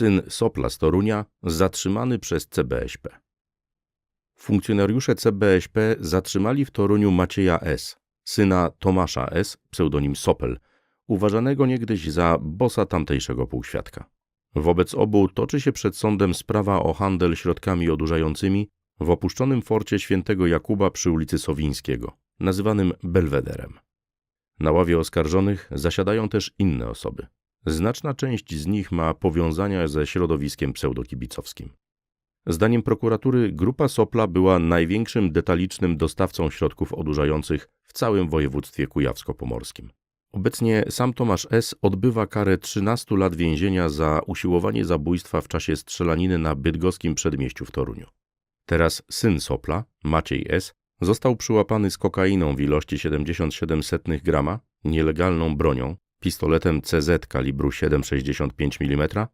syn Sopla z Torunia, zatrzymany przez CBŚP. Funkcjonariusze CBŚP zatrzymali w Toruniu Macieja S., syna Tomasza S., pseudonim Sopel, uważanego niegdyś za bossa tamtejszego półświadka. Wobec obu toczy się przed sądem sprawa o handel środkami odurzającymi w opuszczonym forcie świętego Jakuba przy ulicy Sowińskiego, nazywanym Belwederem. Na ławie oskarżonych zasiadają też inne osoby. Znaczna część z nich ma powiązania ze środowiskiem pseudokibicowskim. Zdaniem prokuratury grupa Sopla była największym detalicznym dostawcą środków odurzających w całym województwie kujawsko-pomorskim. Obecnie sam Tomasz S. odbywa karę 13 lat więzienia za usiłowanie zabójstwa w czasie strzelaniny na bydgoskim przedmieściu w Toruniu. Teraz syn Sopla, Maciej S., został przyłapany z kokainą w ilości 77,7 grama, nielegalną bronią, pistoletem CZ kalibru 7,65 mm